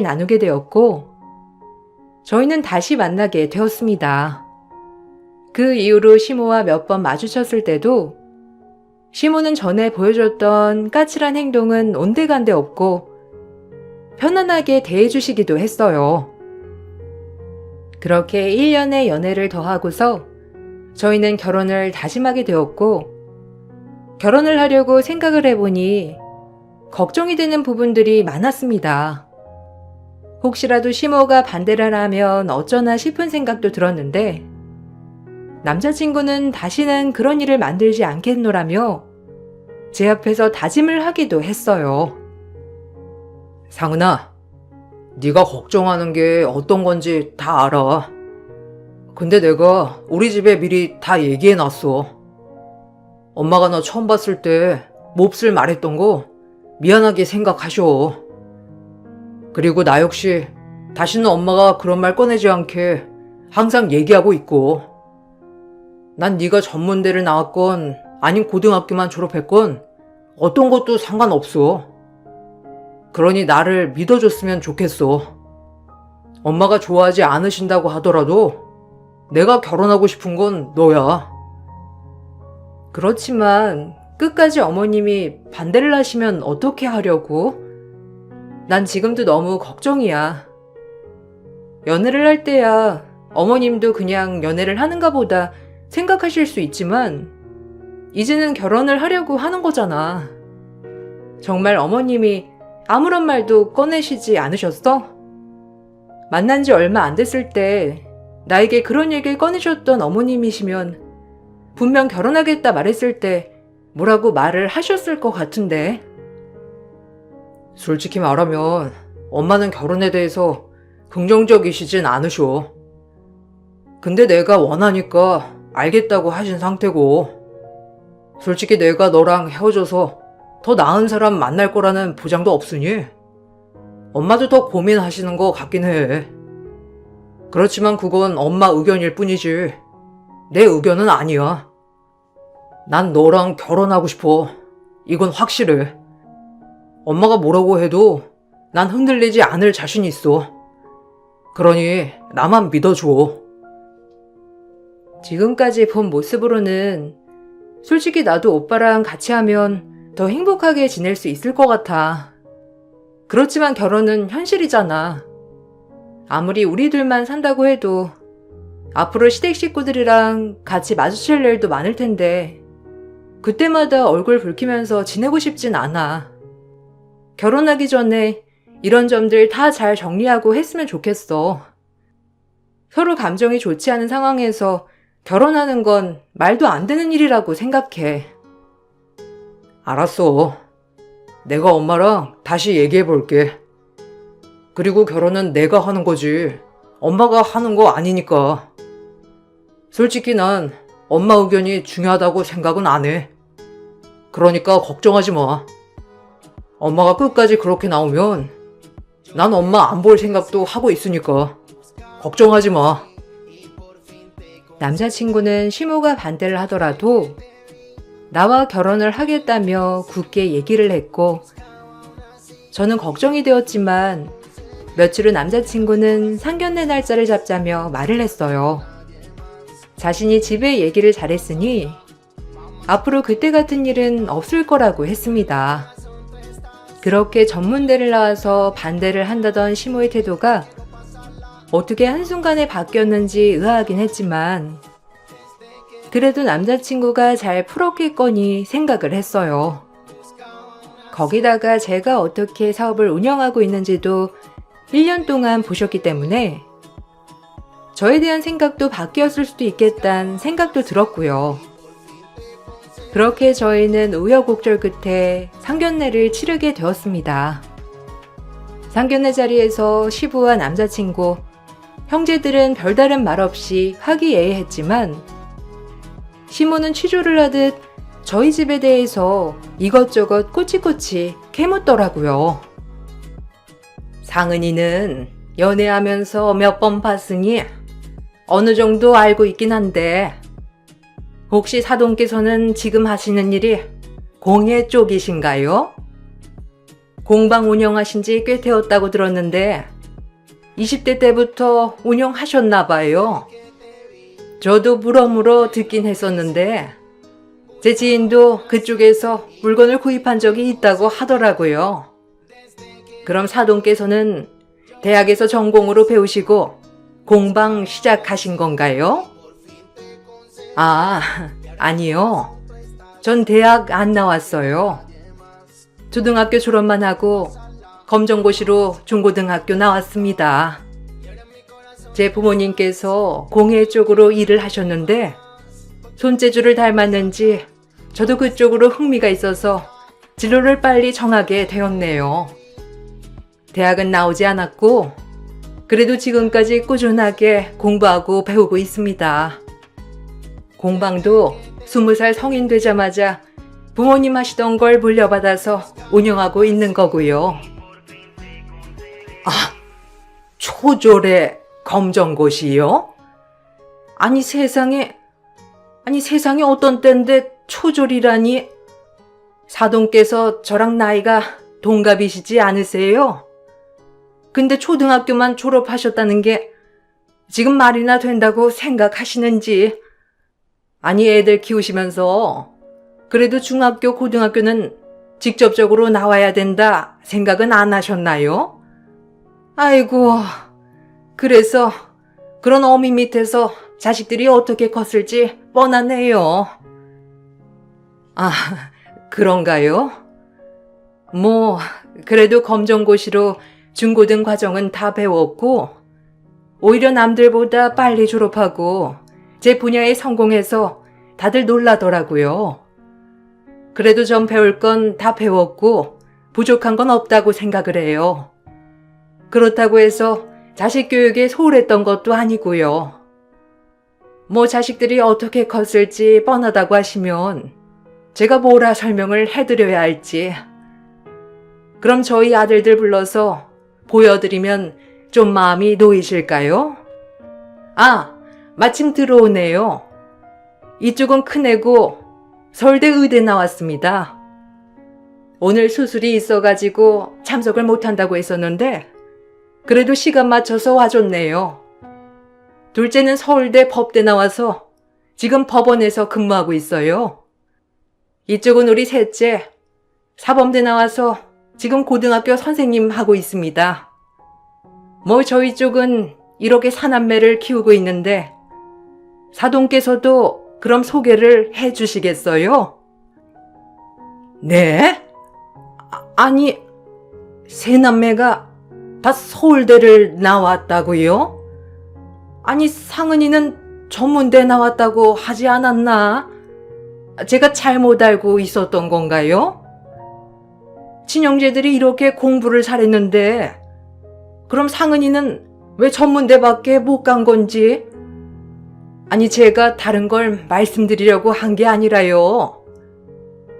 나누게 되었고, 저희는 다시 만나게 되었습니다. 그 이후로 시모와 몇 번 마주쳤을 때도 시모는 전에 보여줬던 까칠한 행동은 온데간데 없고 편안하게 대해주시기도 했어요. 그렇게 1년의 연애를 더하고서 저희는 결혼을 다짐하게 되었고 결혼을 하려고 생각을 해보니 걱정이 되는 부분들이 많았습니다. 혹시라도 시모가 반대를 하면 어쩌나 싶은 생각도 들었는데 남자친구는 다시는 그런 일을 만들지 않겠노라며 제 앞에서 다짐을 하기도 했어요. 상은아, 네가 걱정하는 게 어떤 건지 다 알아. 근데 내가 우리 집에 미리 다 얘기해놨어. 엄마가 너 처음 봤을 때 몹쓸 말했던 거 미안하게 생각하셔. 그리고 나 역시 다시는 엄마가 그런 말 꺼내지 않게 항상 얘기하고 있고. 난 네가 전문대를 나왔건 아닌 고등학교만 졸업했건 어떤 것도 상관없어. 그러니 나를 믿어줬으면 좋겠어. 엄마가 좋아하지 않으신다고 하더라도 내가 결혼하고 싶은 건 너야. 그렇지만 끝까지 어머님이 반대를 하시면 어떻게 하려고? 난 지금도 너무 걱정이야. 연애를 할 때야 어머님도 그냥 연애를 하는가 보다 생각하실 수 있지만 이제는 결혼을 하려고 하는 거잖아. 정말 어머님이 아무런 말도 꺼내시지 않으셨어? 만난 지 얼마 안 됐을 때 나에게 그런 얘기를 꺼내셨던 어머님이시면 분명 결혼하겠다 말했을 때 뭐라고 말을 하셨을 것 같은데. 솔직히 말하면 엄마는 결혼에 대해서 긍정적이시진 않으셔. 근데 내가 원하니까 알겠다고 하신 상태고, 솔직히 내가 너랑 헤어져서 더 나은 사람 만날 거라는 보장도 없으니, 엄마도 더 고민하시는 것 같긴 해. 그렇지만 그건 엄마 의견일 뿐이지, 내 의견은 아니야. 난 너랑 결혼하고 싶어. 이건 확실해. 엄마가 뭐라고 해도 난 흔들리지 않을 자신 있어. 그러니 나만 믿어줘. 지금까지 본 모습으로는 솔직히 나도 오빠랑 같이 하면 더 행복하게 지낼 수 있을 것 같아. 그렇지만 결혼은 현실이잖아. 아무리 우리 둘만 산다고 해도 앞으로 시댁 식구들이랑 같이 마주칠 일도 많을 텐데 그때마다 얼굴 붉히면서 지내고 싶진 않아. 결혼하기 전에 이런 점들 다 잘 정리하고 했으면 좋겠어. 서로 감정이 좋지 않은 상황에서 결혼하는 건 말도 안 되는 일이라고 생각해. 알았어. 내가 엄마랑 다시 얘기해 볼게. 그리고 결혼은 내가 하는 거지. 엄마가 하는 거 아니니까. 솔직히 난 엄마 의견이 중요하다고 생각은 안 해. 그러니까 걱정하지 마. 엄마가 끝까지 그렇게 나오면 난 엄마 안 볼 생각도 하고 있으니까 걱정하지 마. 남자친구는 시모가 반대를 하더라도 나와 결혼을 하겠다며 굳게 얘기를 했고 저는 걱정이 되었지만 며칠 후 남자친구는 상견례 날짜를 잡자며 말을 했어요. 자신이 집에 얘기를 잘했으니 앞으로 그때 같은 일은 없을 거라고 했습니다. 그렇게 전문대를 나와서 반대를 한다던 시모의 태도가 어떻게 한순간에 바뀌었는지 의아하긴 했지만 그래도 남자친구가 잘 풀었겠거니 생각을 했어요. 거기다가 제가 어떻게 사업을 운영하고 있는지도 1년 동안 보셨기 때문에 저에 대한 생각도 바뀌었을 수도 있겠다는 생각도 들었고요. 그렇게 저희는 우여곡절 끝에 상견례를 치르게 되었습니다. 상견례 자리에서 시부와 남자친구, 형제들은 별다른 말 없이 화기애애했지만 시모는 취조를 하듯 저희 집에 대해서 이것저것 꼬치꼬치 캐묻더라고요. 상은이는 연애하면서 몇 번 봤으니 어느 정도 알고 있긴 한데 혹시 사돈께서는 지금 하시는 일이 공예 쪽이신가요? 공방 운영하신 지 꽤 되었다고 들었는데 20대 때부터 운영하셨나 봐요. 저도 물어물어 듣긴 했었는데 제 지인도 그쪽에서 물건을 구입한 적이 있다고 하더라고요. 그럼 사돈께서는 대학에서 전공으로 배우시고 공방 시작하신 건가요? 아, 아니요. 전 대학 안 나왔어요. 초등학교 졸업만 하고 검정고시로 중고등학교 나왔습니다. 제 부모님께서 공예 쪽으로 일을 하셨는데 손재주를 닮았는지 저도 그쪽으로 흥미가 있어서 진로를 빨리 정하게 되었네요. 대학은 나오지 않았고 그래도 지금까지 꾸준하게 공부하고 배우고 있습니다. 공방도 20살 성인 되자마자 부모님 하시던 걸 물려받아서 운영하고 있는 거고요. 아, 초졸의 검정고시요? 아니 세상에, 아니 세상에 어떤 때인데 초졸이라니? 사돈께서 저랑 나이가 동갑이시지 않으세요? 근데 초등학교만 졸업하셨다는 게 지금 말이나 된다고 생각하시는지? 아니 애들 키우시면서 그래도 중학교, 고등학교는 직접적으로 나와야 된다 생각은 안 하셨나요? 아이고, 그래서 그런 어미 밑에서 자식들이 어떻게 컸을지 뻔하네요. 아, 그런가요? 뭐, 그래도 검정고시로 중고등 과정은 다 배웠고, 오히려 남들보다 빨리 졸업하고, 제 분야에 성공해서 다들 놀라더라고요. 그래도 전 배울 건 다 배웠고, 부족한 건 없다고 생각을 해요. 그렇다고 해서 자식 교육에 소홀했던 것도 아니고요. 뭐 자식들이 어떻게 컸을지 뻔하다고 하시면 제가 뭐라 설명을 해드려야 할지. 그럼 저희 아들들 불러서 보여드리면 좀 마음이 놓이실까요? 아, 마침 들어오네요. 이쪽은 큰 애고 서울대 의대 나왔습니다. 오늘 수술이 있어가지고 참석을 못한다고 했었는데 그래도 시간 맞춰서 와줬네요. 둘째는 서울대 법대 나와서 지금 법원에서 근무하고 있어요. 이쪽은 우리 셋째, 사범대 나와서 지금 고등학교 선생님 하고 있습니다. 뭐 저희 쪽은 이렇게 사남매를 키우고 있는데 사돈께서도 그럼 소개를 해 주시겠어요? 네? 아, 아니, 세 남매가 다 서울대를 나왔다고요? 아니, 상은이는 전문대 나왔다고 하지 않았나? 제가 잘못 알고 있었던 건가요? 친형제들이 이렇게 공부를 잘했는데, 그럼 상은이는 왜 전문대밖에 못 간 건지? 아니, 제가 다른 걸 말씀드리려고 한 게 아니라요.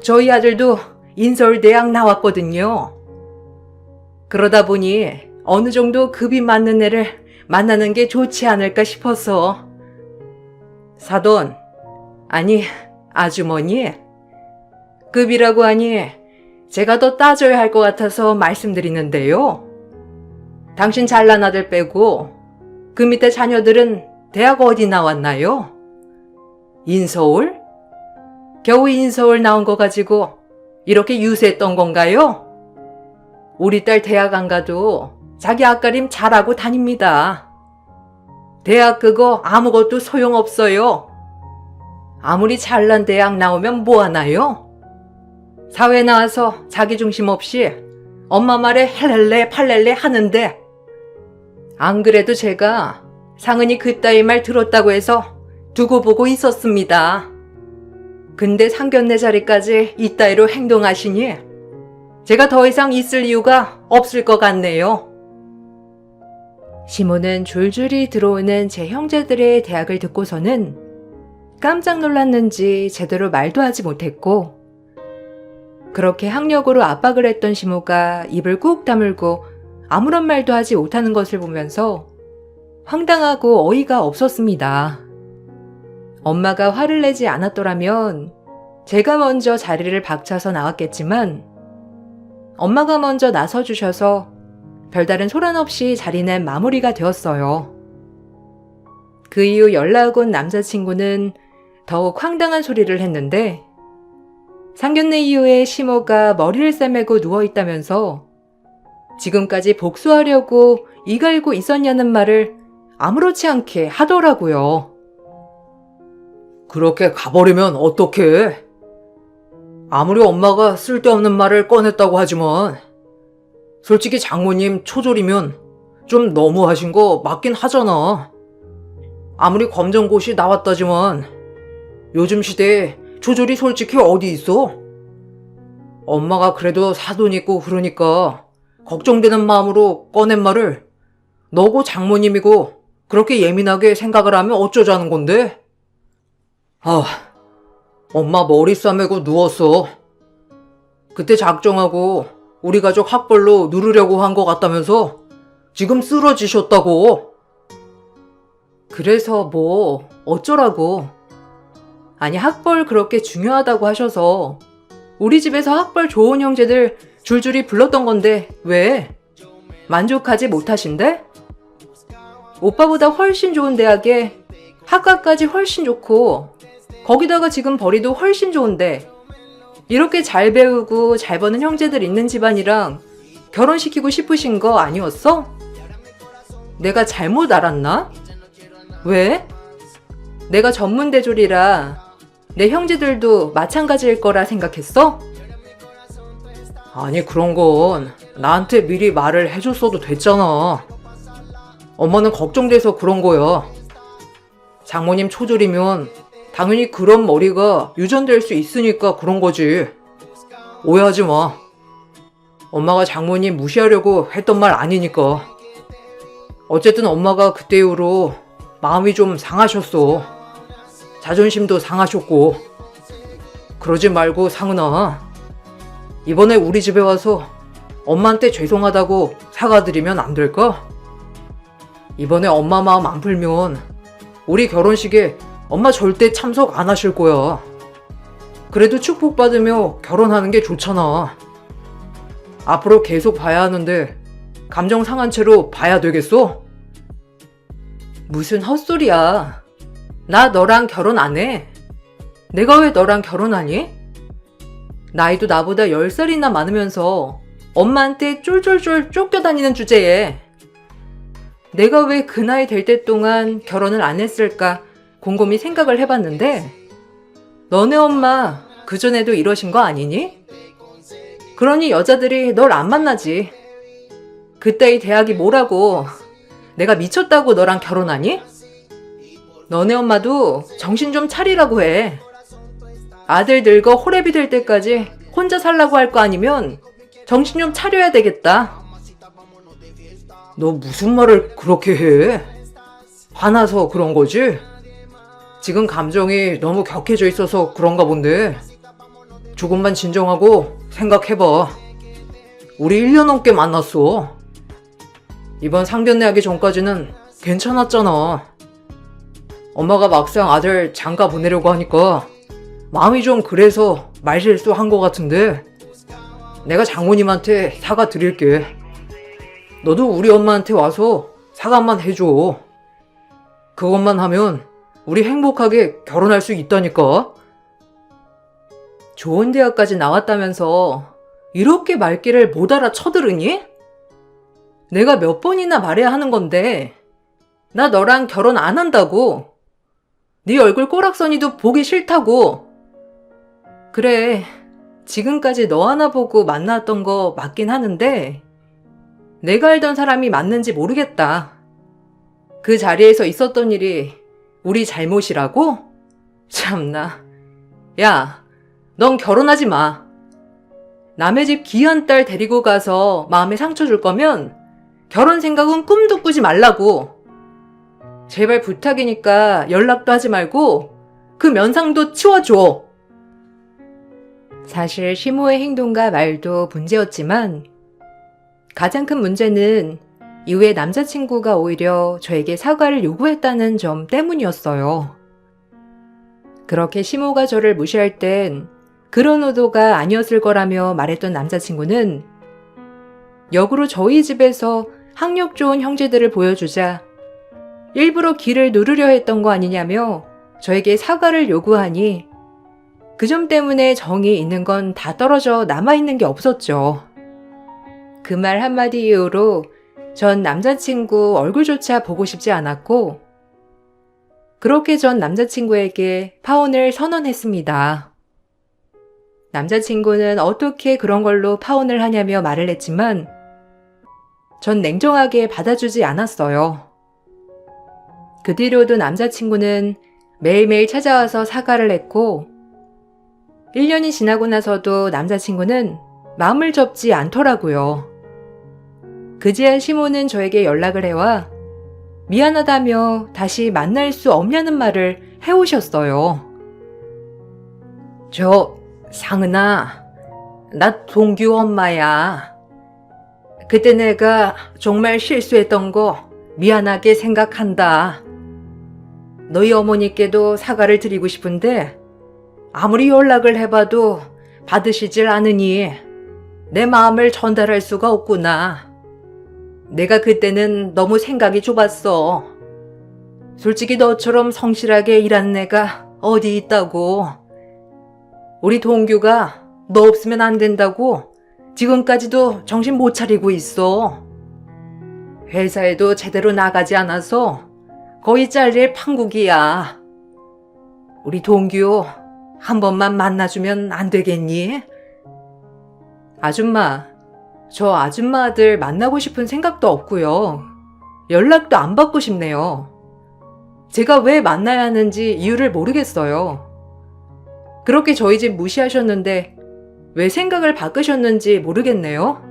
저희 아들도 인서울대학 나왔거든요. 그러다 보니 어느 정도 급이 맞는 애를 만나는 게 좋지 않을까 싶어서. 사돈, 아니, 아주머니. 급이라고 하니 제가 더 따져야 할 것 같아서 말씀드리는데요. 당신 잘난 아들 빼고 그 밑에 자녀들은 대학 어디 나왔나요? 인서울? 겨우 인서울 나온 거 가지고 이렇게 유세했던 건가요? 우리 딸 대학 안 가도 자기 앞가림 잘하고 다닙니다. 대학 그거 아무것도 소용없어요. 아무리 잘난 대학 나오면 뭐 하나요? 사회 나와서 자기 중심 없이 엄마 말에 헬렐레 팔렐레 하는데 안 그래도 제가 상은이 그따위 말 들었다고 해서 두고 보고 있었습니다. 근데 상견례 자리까지 이따위로 행동하시니 제가 더 이상 있을 이유가 없을 것 같네요. 시모는 줄줄이 들어오는 제 형제들의 대학을 듣고서는 깜짝 놀랐는지 제대로 말도 하지 못했고, 그렇게 학력으로 압박을 했던 시모가 입을 꾹 다물고 아무런 말도 하지 못하는 것을 보면서 황당하고 어이가 없었습니다. 엄마가 화를 내지 않았더라면 제가 먼저 자리를 박차서 나왔겠지만 엄마가 먼저 나서주셔서 별다른 소란 없이 자리는 마무리가 되었어요. 그 이후 연락 온 남자친구는 더욱 황당한 소리를 했는데 상견례 이후에 시모가 머리를 싸매고 누워있다면서 지금까지 복수하려고 이갈고 있었냐는 말을 아무렇지 않게 하더라고요. 그렇게 가버리면 어떡해? 아무리 엄마가 쓸데없는 말을 꺼냈다고 하지만, 솔직히 장모님 초졸이면 좀 너무하신 거 맞긴 하잖아. 아무리 검정고시 나왔다지만, 요즘 시대에 초졸이 솔직히 어디 있어? 엄마가 그래도 사돈 있고 그러니까, 걱정되는 마음으로 꺼낸 말을 너고 장모님이고 그렇게 예민하게 생각을 하면 어쩌자는 건데? 아, 엄마 머리 싸매고 누웠어. 그때 작정하고 우리 가족 학벌로 누르려고 한 것 같다면서 지금 쓰러지셨다고. 그래서 뭐 어쩌라고. 아니 학벌 그렇게 중요하다고 하셔서 우리 집에서 학벌 좋은 형제들 줄줄이 불렀던 건데 왜? 만족하지 못하신데? 오빠보다 훨씬 좋은 대학에 학과까지 훨씬 좋고 거기다가 지금 벌이도 훨씬 좋은데 이렇게 잘 배우고 잘 버는 형제들 있는 집안이랑 결혼시키고 싶으신 거 아니었어? 내가 잘못 알았나? 왜? 내가 전문대졸이라 내 형제들도 마찬가지일 거라 생각했어? 아니, 그런 건 나한테 미리 말을 해줬어도 됐잖아. 엄마는 걱정돼서 그런 거야. 장모님 초졸이면 당연히 그런 머리가 유전될 수 있으니까 그런 거지. 오해하지 마. 엄마가 장모님 무시하려고 했던 말 아니니까. 어쨌든 엄마가 그때 이후로 마음이 좀 상하셨어. 자존심도 상하셨고. 그러지 말고 상은아. 이번에 우리 집에 와서 엄마한테 죄송하다고 사과드리면 안 될까? 이번에 엄마 마음 안 풀면 우리 결혼식에 엄마 절대 참석 안 하실 거야. 그래도 축복받으며 결혼하는 게 좋잖아. 앞으로 계속 봐야 하는데 감정 상한 채로 봐야 되겠어? 무슨 헛소리야. 나 너랑 결혼 안 해. 내가 왜 너랑 결혼하니? 나이도 나보다 10살이나 많으면서 엄마한테 쫄쫄쫄 쫓겨다니는 주제에 내가 왜 그 나이 될 때 동안 결혼을 안 했을까 곰곰이 생각을 해봤는데 너네 엄마 그전에도 이러신 거 아니니? 그러니 여자들이 널 안 만나지. 그따위 대학이 뭐라고 내가 미쳤다고 너랑 결혼하니? 너네 엄마도 정신 좀 차리라고 해. 아들 늙어 호랩이 될 때까지 혼자 살라고 할 거 아니면 정신 좀 차려야 되겠다. 너 무슨 말을 그렇게 해? 화나서 그런 거지? 지금 감정이 너무 격해져 있어서 그런가 본데. 조금만 진정하고 생각해봐. 우리 1년 넘게 만났어. 이번 상견례 하기 전까지는 괜찮았잖아. 엄마가 막상 아들 장가 보내려고 하니까 마음이 좀 그래서 말실수 한 것 같은데 내가 장모님한테 사과 드릴게. 너도 우리 엄마한테 와서 사과만 해줘. 그것만 하면 우리 행복하게 결혼할 수 있다니까. 좋은 대학까지 나왔다면서 이렇게 말귀를 못 알아 쳐들으니? 내가 몇 번이나 말해야 하는 건데 나 너랑 결혼 안 한다고. 네 얼굴 꼬락서니도 보기 싫다고. 그래, 지금까지 너 하나 보고 만났던 거 맞긴 하는데 내가 알던 사람이 맞는지 모르겠다. 그 자리에서 있었던 일이 우리 잘못이라고? 참나. 야, 넌 결혼하지 마. 남의 집 귀한 딸 데리고 가서 마음에 상처 줄 거면 결혼 생각은 꿈도 꾸지 말라고. 제발 부탁이니까 연락도 하지 말고 그 면상도 치워줘. 사실 시모의 행동과 말도 문제였지만 가장 큰 문제는 이후에 남자친구가 오히려 저에게 사과를 요구했다는 점 때문이었어요. 그렇게 시모가 저를 무시할 땐 그런 의도가 아니었을 거라며 말했던 남자친구는 역으로 저희 집에서 학력 좋은 형제들을 보여주자 일부러 길을 누르려 했던 거 아니냐며 저에게 사과를 요구하니 그 점 때문에 정이 있는 건 다 떨어져 남아있는 게 없었죠. 그 말 한마디 이후로 전 남자친구 얼굴조차 보고 싶지 않았고 그렇게 전 남자친구에게 파혼을 선언했습니다. 남자친구는 어떻게 그런 걸로 파혼을 하냐며 말을 했지만 전 냉정하게 받아주지 않았어요. 그 뒤로도 남자친구는 매일매일 찾아와서 사과를 했고 1년이 지나고 나서도 남자친구는 마음을 접지 않더라고요. 그제야 시모는 저에게 연락을 해와 미안하다며 다시 만날 수 없냐는 말을 해오셨어요. 저, 상은아, 나 동규 엄마야. 그때 내가 정말 실수했던 거 미안하게 생각한다. 너희 어머니께도 사과를 드리고 싶은데 아무리 연락을 해봐도 받으시질 않으니 내 마음을 전달할 수가 없구나. 내가 그때는 너무 생각이 좁았어. 솔직히 너처럼 성실하게 일하는 애가 어디 있다고. 우리 동규가 너 없으면 안 된다고 지금까지도 정신 못 차리고 있어. 회사에도 제대로 나가지 않아서 거의 잘릴 판국이야. 우리 동규 한 번만 만나주면 안 되겠니? 아줌마, 저 아줌마 아들 만나고 싶은 생각도 없고요. 연락도 안 받고 싶네요. 제가 왜 만나야 하는지 이유를 모르겠어요. 그렇게 저희 집 무시하셨는데 왜 생각을 바꾸셨는지 모르겠네요.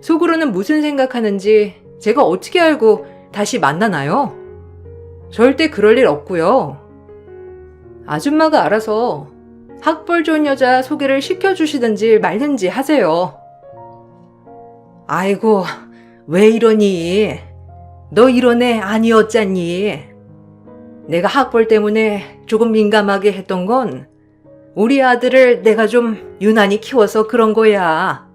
속으로는 무슨 생각하는지 제가 어떻게 알고 다시 만나나요? 절대 그럴 일 없고요. 아줌마가 알아서 학벌 좋은 여자 소개를 시켜주시든지 말든지 하세요. 아이고, 왜 이러니? 너 이런 애 아니었잖니? 내가 학벌 때문에 조금 민감하게 했던 건 우리 아들을 내가 좀 유난히 키워서 그런 거야.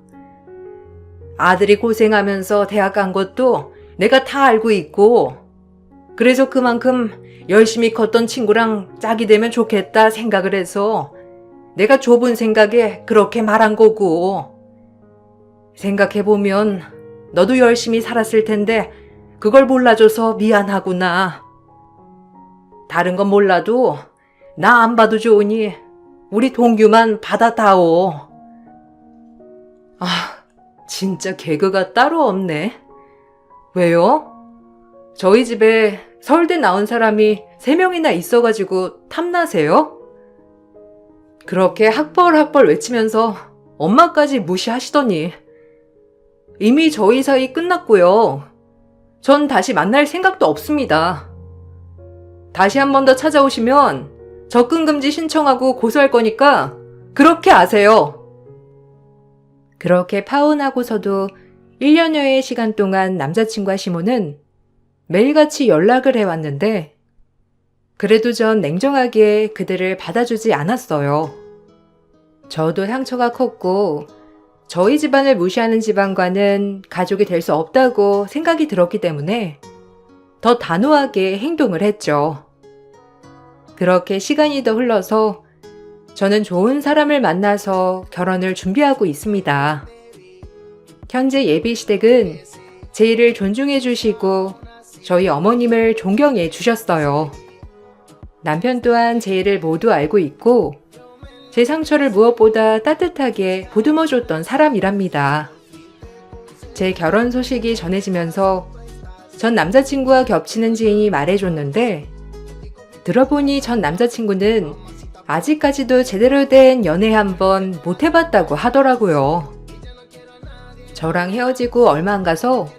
아들이 고생하면서 대학 간 것도 내가 다 알고 있고, 그래서 그만큼 열심히 컸던 친구랑 짝이 되면 좋겠다 생각을 해서 내가 좁은 생각에 그렇게 말한 거고. 생각해보면 너도 열심히 살았을 텐데 그걸 몰라줘서 미안하구나. 다른 건 몰라도 나 안 봐도 좋으니 우리 동규만 받아다오. 아, 진짜 개그가 따로 없네. 왜요? 저희 집에 서울대 나온 사람이 3명이나 있어가지고 탐나세요? 그렇게 학벌 학벌 외치면서 엄마까지 무시하시더니 이미 저희 사이 끝났고요. 전 다시 만날 생각도 없습니다. 다시 한 번 더 찾아오시면 접근금지 신청하고 고소할 거니까 그렇게 아세요. 그렇게 파혼하고서도 1년여의 시간 동안 남자친구와 시모는 매일같이 연락을 해왔는데 그래도 전 냉정하게 그들을 받아주지 않았어요. 저도 상처가 컸고 저희 집안을 무시하는 집안과는 가족이 될 수 없다고 생각이 들었기 때문에 더 단호하게 행동을 했죠. 그렇게 시간이 더 흘러서 저는 좋은 사람을 만나서 결혼을 준비하고 있습니다. 현재 예비 시댁은 제 일을 존중해 주시고 저희 어머님을 존경해 주셨어요. 남편 또한 제 일을 모두 알고 있고 제 상처를 무엇보다 따뜻하게 보듬어 줬던 사람이랍니다. 제 결혼 소식이 전해지면서 전 남자친구와 겹치는 지인이 말해줬는데 들어보니 전 남자친구는 아직까지도 제대로 된 연애 한번 못 해봤다고 하더라고요. 저랑 헤어지고 얼마 안 가서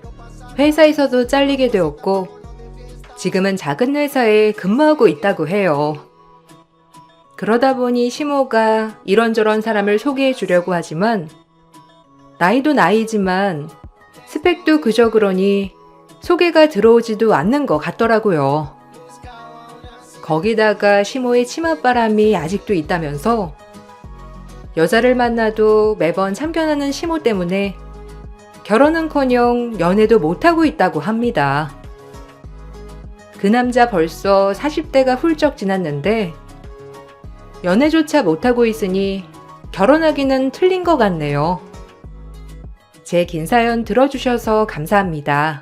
회사에서도 잘리게 되었고 지금은 작은 회사에 근무하고 있다고 해요. 그러다 보니 시모가 이런저런 사람을 소개해 주려고 하지만 나이도 나이지만 스펙도 그저 그러니 소개가 들어오지도 않는 것 같더라고요. 거기다가 시모의 치맛바람이 아직도 있다면서 여자를 만나도 매번 참견하는 시모 때문에 결혼은커녕 연애도 못하고 있다고 합니다. 그 남자 벌써 40대가 훌쩍 지났는데 연애조차 못하고 있으니 결혼하기는 틀린 것 같네요. 제 긴 사연 들어주셔서 감사합니다.